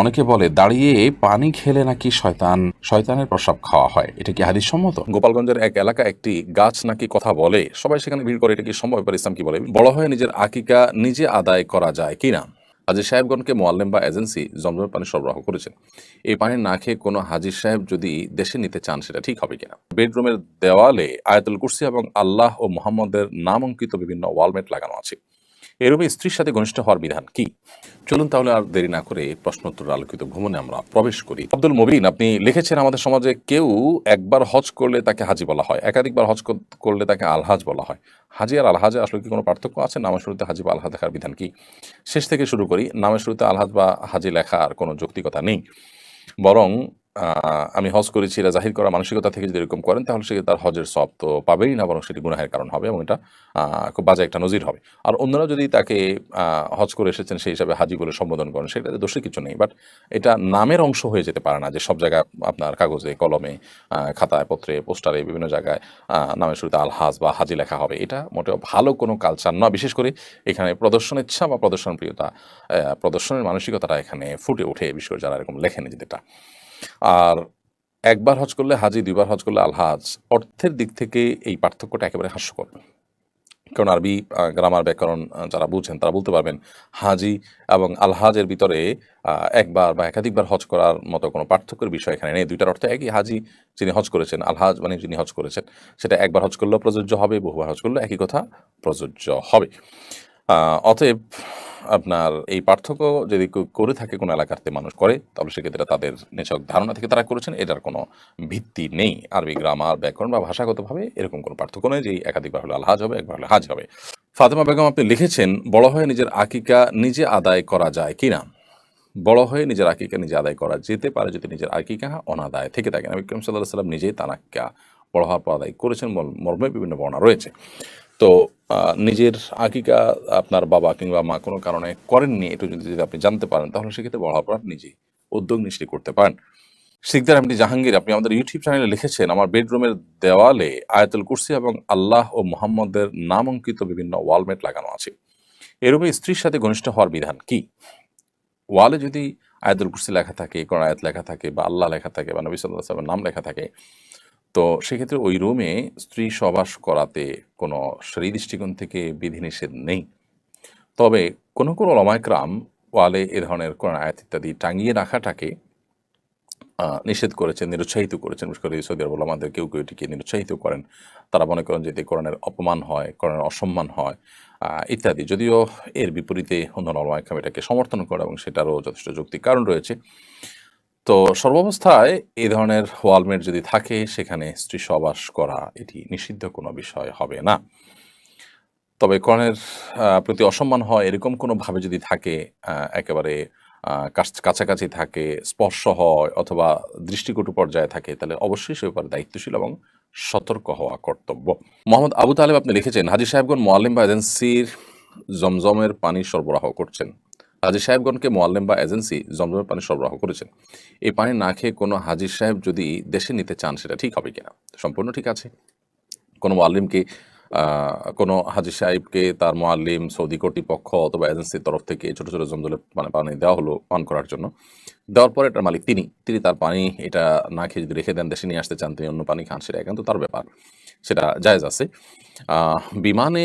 অনেকে বলে, দাঁড়িয়ে পানি খেলে নাকি শয়তান? শয়তানের প্রসাব খাওয়া হয়। এটা কি হাদিস সম্মত গোপালগঞ্জের এক এলাকা একটি গাছ নাকি কথা বলে, সবাই সেখানে ভিড় করে, এটা কি সম্ভব? এবার ইসলাম কি বলে? বড় হয়ে নিজের আকিকা নিজে আদায় করা যায় কিনা হাজির সাহেবগণকে মোয়াল্লেম বা এজেন্সি জমজমের পানি সরবরাহ করেছেন এই পানি না খেয়ে কোনো হাজির সাহেব যদি দেশে নিতে চান, সেটা ঠিক হবে কিনা? বেডরুমের দেওয়ালে আয়াতুল কুরসি এবং আল্লাহ ও মোহাম্মদের নাম অঙ্কিত বিভিন্ন ওয়ালমেট লাগানো আছে। এরূপে স্ত্রীর সাথে ঘনিষ্ঠ হওয়ার বিধান কি? চলুন তাহলে আর দেরি না করে প্রশ্নোত্তর আলোকিত ভ্রমণে আমরা প্রবেশ করি। আব্দুল মবিন, আপনি লিখেছেন, আমাদের সমাজে কেউ একবার হজ করলে তাকে হাজি বলা হয়, একাধিকবার হজ করলে তাকে আলহাজ বলা হয়। হাজি আর আলহাজে আসলে কি কোনো পার্থক্য আছে? নামের শুরুতে হাজি বা আলহাজ দেখার বিধান কি? শেষ থেকে শুরু করি, নামের শুরুতে আলহাজ বা হাজি লেখার কোনো যৌক্তিকতা নেই। বরং আমি হজ করেছি, এটা জাহির করা মানসিকতা থেকে যদি এরকম করেন, তাহলে সে তার হজের সব তো পাবেই না, বরং সেটি গুনাহের কারণ হবে এবং এটা খুব বাজে একটা নজির হবে। আর অন্যরা যদি তাকে হজ করে এসেছেন সেই হিসাবে হাজি বলে সম্বোধন করেন, সেটাতে দোষের কিছু নেই। বাট এটা নামের অংশ হয়ে যেতে পারে না যে সব জায়গায় আপনার কাগজে, কলমে খাতায়, পত্রে, পোস্টারে, বিভিন্ন জায়গায় নামের শুরুতে আলহাজ বা হাজি লেখা হবে। এটা মোটেও ভালো কোনো কালচার নয়, বিশেষ করে এখানে প্রদর্শন ইচ্ছা বা প্রদর্শন প্রিয়তা প্রদর্শনের মানসিকতাটা এখানে ফুটে ওঠে বিশেষ যারা এরকম লেখেন যেটা আর একবার হজ করলে হাজি, দুইবার হজ করলে আলহাজ, অর্থের দিক থেকে এই পার্থক্যটা একেবারে হাস্যকর। কারণ আরবি গ্রামার ব্যাকরণ যারা বুঝছেন তারা বলতে পারবেন হাজি এবং আলহাজের ভিতরে একবার বা একাধিকবার হজ করার মতো কোনো পার্থক্যের বিষয় এখানে নেই। দুইটার অর্থ একই, হাজি যিনি হজ করেছেন, আলহাজ মানে যিনি হজ করেছেন, সেটা একবার হজ করলেও প্রযোজ্য হবে, বহুবার হজ করলেও একই কথা প্রযোজ্য হবে। অতএব আপনার এই পার্থক্য যদি করে থাকে কোনো এলাকাতে মানুষ করে, তাহলে সেক্ষেত্রে তাদের নিছক ধারণা থেকে তারা করেছেন, এটার কোনো ভিত্তি নেই। আরবি গ্রামার, ব্যাকরণ বা ভাষাগতভাবে এরকম কোনো পার্থক্য নেই যে একাধিকবার হলে আলহাজ হবে, একবার হলে হাজ হবে। ফাতেমা বেগম, আপনি লিখেছেন, বড় হয়ে নিজের আকিকা নিজে আদায় করা যায় কিনা? বড় হয়ে নিজের আকিকা নিজে আদায় করা যেতে পারে যদি নিজের আকিকা অনাদায় থেকে থাকে। নবী সাল্লাহ সাল্লাম নিজেই তার আকিকা বড় হওয়ার পর আদায় করেছেন, মর্মে বিভিন্ন বর্ণনা রয়েছে। তো নিজের আকিকা আপনার বাবা কিংবা মা কোনো কারণে করেননি একটু যদি যদি আপনি জানতে পারেন, তাহলে সেক্ষেত্রে বড় পর নিজেই উদ্যোগ নিশ্চয়ই করতে পারেন। শিকদার আপনি জাহাঙ্গীর, আপনি আমাদের ইউটিউব চ্যানেলে লিখেছেন, আমার বেডরুমের দেওয়ালে আয়াতুল কুরসি এবং আল্লাহ ও মোহাম্মদের নাম অঙ্কিত বিভিন্ন ওয়ালমেট লাগানো আছে। এরূপে স্ত্রীর সাথে ঘনিষ্ঠ হওয়ার বিধান কি? ওয়ালে যদি আয়াতুল কুরসি লেখা থাকে কোন আয়াত লেখা থাকে বা আল্লাহ লেখা থাকে বা নবী সাল্লাহ সাল্লামের নাম লেখা থাকে তো সেক্ষেত্রে ওই রুমে স্ত্রী সবাস করাতে কোনো সেই দৃষ্টিকোণ থেকে বিধিনিষেধ নেই। তবে কোনো কোনো লমায়ক্রাম ওয়ালে এ ধরনের কোরআন আয়াত ইত্যাদি টাঙিয়ে রাখাটাকে নিষেধ করেছেন, নিরুৎসাহিত করেছেন। বিশেষ করে সৌদি আরব আমাদের কেউ কেউ এটিকে নিরুৎসাহিত করেন। তারা মনে করেন যে এতে কোরআনের অপমান হয়, কোরআনের অসম্মান হয় ইত্যাদি। যদিও এর বিপরীতে অন্য নলমাইকাম এটাকে সমর্থন করে এবং সেটারও যথেষ্ট যৌক্তিক কারণ রয়েছে। তো সর্বাবস্থায় এই ধরনের ওয়ালমেট যদি থাকে, সেখানে স্ত্রী সবাস করা এটি নিষিদ্ধ কোনো বিষয় হবে না। তবে কর্ণের প্রতি অসম্মান হয় এরকম কোনোভাবে যদি থাকে একেবারে কাছ- কাছাকাছি থাকে, স্পর্শ হয় অথবা দৃষ্টিকটু পর্যায়ে থাকে, তাহলে অবশ্যই সে ব্যাপারে দায়িত্বশীল এবং সতর্ক হওয়া কর্তব্য। মোহাম্মদ আবু তালেব আপনি লিখেছেন, হাজি সাহেবগণ মোয়াল্লিম বা এজেন্সির জমজমের পানি সরবরাহ করছেন। হাজি সাহেবগণকে মোয়াল্লেম বা এজেন্সি জমজমের পানি সরবরাহ করেছেন এই পানি না খেয়ে কোনো হাজির সাহেব যদি দেশে নিতে চান, সেটা ঠিক হবে কিনা? সম্পূর্ণ ঠিক আছে। কোনো মোয়াল্লিমকে কোনো হাজি সাহেবকে তার মোয়াল্লিম, সৌদি কর্তৃপক্ষ অথবা এজেন্সির তরফ থেকে ছোটো ছোটো জমজলে মানে পানি দেওয়া হলো পান করার জন্য। দেওয়ার পরে এটার মালিক তিনি। তিনি তার পানি এটা না খেয়ে যদি রেখে দেন, দেশে নিয়ে আসতে চান, তিনি অন্য পানি খান, সেটা একান্ত তার ব্যাপার। সেটা জায়জ আছে। বিমানে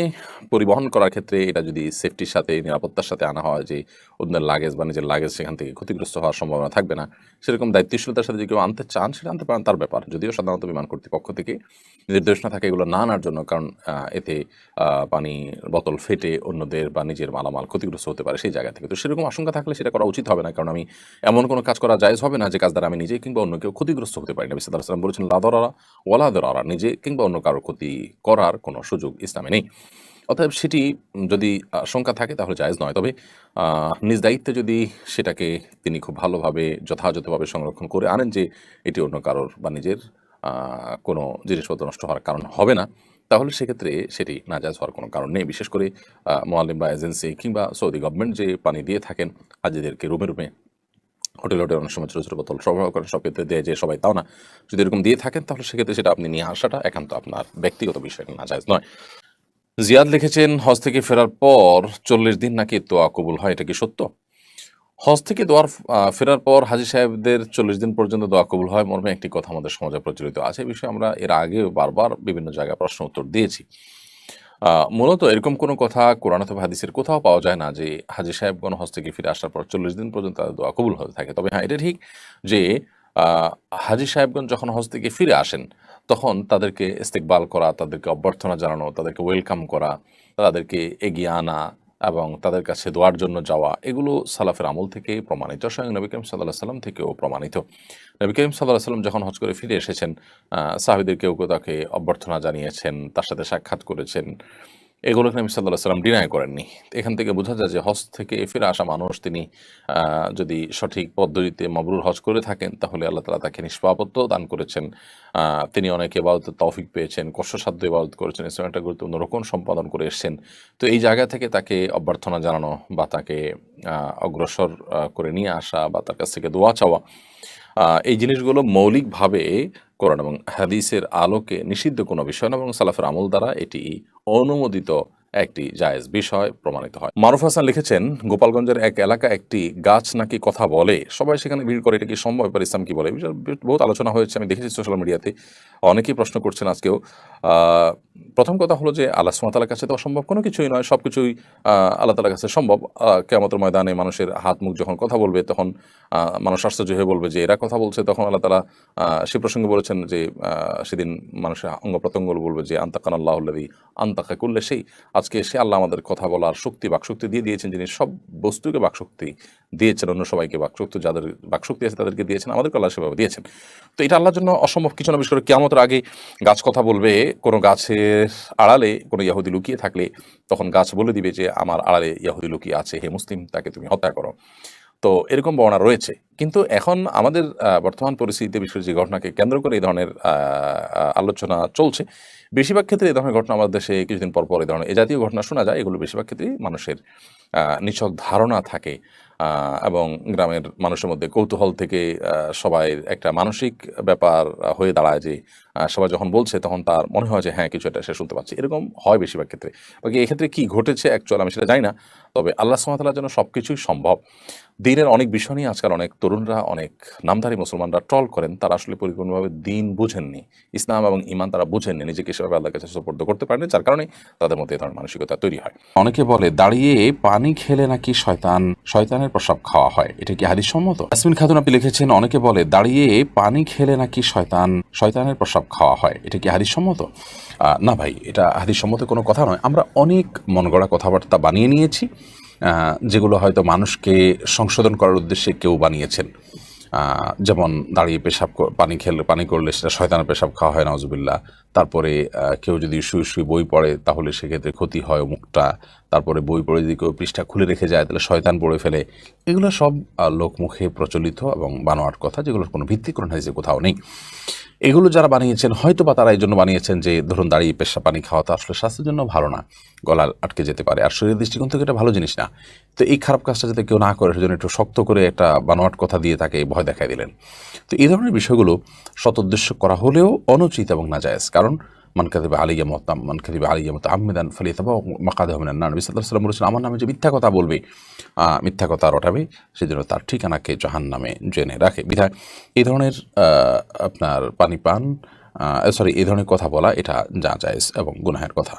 পরিবহন করার ক্ষেত্রে এটা যদি সেফটির সাথে, নিরাপত্তার সাথে আনা হয় যে অন্যের লাগেজ বা নিজের লাগেজ সেখান থেকে ক্ষতিগ্রস্ত হওয়ার সম্ভাবনা থাকবে না, সেরকম দায়িত্বশীলতার সাথে যদি কেউ আনতে চান, সেটা আনতে পারেন, তার ব্যাপার। যদিও সাধারণত বিমান কর্তৃপক্ষ থেকে নির্দেশনা থাকে এগুলো না আনার জন্য, কারণ এতে পানি বোতল ফেটে অন্যদের বা নিজের মালামাল ক্ষতিগ্রস্ত হতে পারে সেই জায়গা থেকে। তো সেরকম আশঙ্কা থাকলে সেটা করা উচিত হবে না, কারণ আমি এমন কোনো কাজ করা জায়জ হবে না যে কাজ দ্বারা আমি নিজে কিংবা অন্য কেউ ক্ষতিগ্রস্ত হতে পারি না। বিসাদ আসলাম বলেছেন লাদরারা ওয়ালা দরারা নিজে কিংবা অন্য কারও ক্ষতি করার কোনো সুযোগ ইসলামে নেই। অতএব সেটি যদি আশঙ্কা থাকে তাহলে জায়েজ নয়। তবে নিজ দায়িত্বে যদি সেটাকে তিনি খুব ভালোভাবে যথাযথভাবে সংরক্ষণ করে আনেন যে এটি অন্য কারোর বা নিজের কোনো জিনিসপত্র নষ্ট হওয়ার কারণ হবে না তাহলে সেক্ষেত্রে সেটি না নাজাজ হওয়ার কোনো কারণ নেই। বিশেষ করে আহ, মোয়াল্লিম বা এজেন্সি কিংবা সৌদি গভর্নমেন্ট যে পানি দিয়ে থাকেন হাজিদেরকে রুমে রুমে হোটেল হোটেল অনেক সময় ছোটো ছোটো বোতল সরবরাহ করেন সব ক্ষেত্রে দেয় যে সবাই, তাও না। যদি এরকম দিয়ে থাকেন, তাহলে সেক্ষেত্রে সেটা আপনি নিয়ে আসাটা একান্ত আপনার ব্যক্তিগত বিষয়, না জায়জ নয়। জিয়াদ লিখেছেন, হজ থেকে ফেরার পর চল্লিশ দিন নাকি তোয়া কবুল হয়, এটা কি সত্য? হজ থেকে দোয়ার ফেরার পর হাজি সাহেবদের চল্লিশ দিন পর্যন্ত দোয়া কবুল হয় মর্মে একটি কথা আমাদের সমাজে প্রচলিত আছে। এই বিষয়ে আমরা এর আগেও বারবার বিভিন্ন জায়গায় প্রশ্ন উত্তর দিয়েছি। মূলত এরকম কোনো কথা কোরআন অথবা হাদিসের কোথাও পাওয়া যায় না যে হাজি সাহেবগণ থেকে ফিরে আসার পর চল্লিশ দিন পর্যন্ত তাদের দোয়া কবুল হতে থাকে। তবে হ্যাঁ এটা ঠিক যে হাজি সাহেবগণ যখন হজ থেকে ফিরে আসেন, তখন তাদেরকে ইস্তেকবাল করা, তাদেরকে অভ্যর্থনা জানানো, তাদেরকে ওয়েলকাম করা, তাদেরকে এগিয়ে আনা এবং তাদের কাছে দোয়ার জন্য যাওয়া, এগুলো সালাফের আমল থেকে প্রমাণিত। স্বয়ং নবী করিম সাল্লাহ সাল্লাম থেকেও প্রমাণিত। নবী করিম সাল্লাহ সাল্লাম যখন হজ করে ফিরে এসেছেন সাহাবিদের কেউ কেউ তাকে অভ্যর্থনা জানিয়েছেন, তার সাথে সাক্ষাৎ করেছেন। এগুলোকে নবী সাল্লাহ সাল্লাম ডিনাই করেননি। এখান থেকে বোঝা যায় যে হজ থেকে ফিরে আসা মানুষ তিনি যদি সঠিক পদ্ধতিতে মবরুর হজ করে থাকেন, তাহলে আল্লাহ তালা তাকে নিষ্পাপত্য দান করেছেন। তিনি অনেক এবাদতের তৌফিক পেয়েছেন, কষ্টসাধ্য ইবাদত করেছেন ইসলাম একটা গুরুত্বপূর্ণ রোকন সম্পাদন করে এসেছেন। তো এই জায়গা থেকে তাকে অভ্যর্থনা জানানো বা তাকে অগ্রসর করে নিয়ে আসা বা তার কাছ থেকে দোয়া চাওয়া এই জিনিসগুলো মৌলিকভাবে কোরআন এবং হাদিসের আলোকে নিষিদ্ধ কোনো বিষয় না এবং সালাফের আমল দ্বারা এটি অনুমোদিত একটি জায়েজ বিষয় প্রমাণিত হয়। মারুফ হাসান লিখেছেন, গোপালগঞ্জের এক এলাকা একটি গাছ নাকি কথা বলে? সবাই সেখানে ভিড় করে, এটা কি সম্ভব? ইসলাম কি বলে? বহু বহুত আলোচনা হয়েছে, আমি দেখেছি সোশ্যাল মিডিয়াতে অনেকেই প্রশ্ন করছেন আজকেও প্রথম কথা হলো যে আল্লাহ সুমাতালার কাছে তো অসম্ভব কোনো কিছুই নয় সব কিছুই আল্লাহ তালার কাছে সম্ভব। কেমতের ময়দানে মানুষের হাত মুখ যখন কথা বলবে, তখন মানুষ আশ্চর্য হয়ে বলবে যে এরা কথা বলছে। তখন আল্লাহ তালা সে প্রসঙ্গে বলেছেন যে সেদিন মানুষের অঙ্গ প্রত্যঙ্গগুলো বলবে যে আন্তাকান আল্লাহল্লাদি আন্তাকা করলে সেই আজকে সে আল্লাহ আমাদের কথা বলার শক্তি, বাকশক্তি দিয়ে দিয়েছেন। যিনি সব বস্তুকে বাকশক্তি দিয়েছেন অন্য সবাইকে, বাকশক্তি যাদের বাকশক্তি আছে তাদেরকে দিয়েছেন, আমাদেরকে আল্লাহ সেভাবে দিয়েছেন। তো এটা আল্লাহর জন্য অসম্ভব কিছু না, বিশেষ করে কেমতের আগে গাছ কথা বলবে, কোনো গাছের আড়ালে কোনো ইয়াহুদি লুকিয়ে থাকলে তখন গাছ বলে দিবে যে, আমার আড়ালে ইয়াহুদি লুকিয়ে আছে, হে মুসলিম, তাকে তুমি হত্যা করো। তো এরকম বর্ণনা রয়েছে। কিন্তু এখন আমাদের বর্তমান পরিস্থিতিতে বিশেষ যে ঘটনাকে কেন্দ্র করে এই ধরনের আলোচনা চলছে, বেশিরভাগ ক্ষেত্রে এই ধরনের ঘটনা আমাদের দেশে কিছুদিন পর পর এই ধরনের এ জাতীয় ঘটনা শোনা যায়। এগুলো বেশিরভাগ ক্ষেত্রেই মানুষের নিছক ধারণা থাকে। এবং গ্রামের মানুষের মধ্যে কৌতূহল থেকে সবাই একটা মানসিক ব্যাপার হয়ে দাঁড়ায় যে সবাই যখন বলছে, তখন তার মনে হয় যে হ্যাঁ কিছু একটা সে শুনতে পাচ্ছে। এরকম হয় বেশিরভাগ ক্ষেত্রে। বাকি এক্ষেত্রে কি ঘটেছে অ্যাকচুয়াল আমি সেটা জানি না। তবে আল্লাহ সুমাতালার জন্য সব কিছুই সম্ভব। দিনের অনেক বিষয় নিয়ে আজকাল অনেক তরুণরা, অনেক নামধারী মুসলমানরা ট্রল করেন। তারা আসলে পরিপূর্ণভাবে দিন বুঝেননি। ইসলাম এবং ইমান তারা বুঝেননি। নিজেকে সেভাবে আল্লাহর কাছে সুপর্দ করতে পারেনি যার কারণে তাদের মধ্যে এই ধরনের মানসিকতা তৈরি হয়। অনেকে বলে, দাঁড়িয়ে পানি খেলে নাকি শয়তান, শয়তানের প্রসাব খাওয়া হয়? এটা কি হাদিস সম্মত ইয়াসমিন খাতুন আপনি লিখেছেন, অনেকে বলে, দাঁড়িয়ে পানি খেলে নাকি শয়তান, শয়তানের প্রসাব খাওয়া হয়, এটা কি হাদিস সম্মত না ভাই, এটা হাদিস সম্মত কোনো কথা নয়। আমরা অনেক মন গড়া কথাবার্তা বানিয়ে নিয়েছি যেগুলো হয়তো মানুষকে সংশোধন করার উদ্দেশ্যে কেউ বানিয়েছেন। যেমন দাঁড়িয়ে পেশাব পানি খেলে, পানি করলে সেটা শয়তানের পেশাব খাওয়া হয় নজবিল্লা তারপরে কেউ যদি শুয়ে শুয়ে বই পড়ে, তাহলে সেক্ষেত্রে ক্ষতি হয় মুখটা তারপরে বই পড়ে যদি কেউ পৃষ্ঠা খুলে রেখে যায়, তাহলে শয়তান পড়ে ফেলে। এগুলো সব লোকমুখে প্রচলিত এবং বানোয়াট কথা, যেগুলোর কোনো ভিত্তি কোনো কোথাও নেই। এগুলো যারা বানিয়েছেন হয়তো বা তারা এই জন্য বানিয়েছেন যে, ধরুন দাঁড়িয়ে পেশা পানি খাওয়া তো আসলে স্বাস্থ্যের জন্য ভালো না, গলা আটকে যেতে পারে। আর শরীরের দৃষ্টিকোণ থেকে এটা ভালো জিনিস না। তো এই খারাপ কাজটা যাতে কেউ না করে, সেজন্য একটু শক্ত করে একটা বানোয়াট কথা দিয়ে তাকে ভয় দেখাই দিলেন। তো এই ধরনের বিষয়গুলো সত উদ্দেশ্য করা হলেও অনুচিত এবং নাজায়েজ। কারণ মান কাদিব আলিয়া মতাম মান কাদিব আলিয়া মত আহমেদান ফলে তাবা হবে না নবী সাল্লাহ সাল্লাম বলেছেন, আমার নামে যে মিথ্যা কথা বলবে মিথ্যা কথা রটাবে, সেজন্য তার ঠিকানাকে জাহান নামে জেনে রাখে। বিধায় এই ধরনের আপনার পানি পান সরি এই ধরনের কথা বলা এটা যা যায় এবং গুনাহের কথা।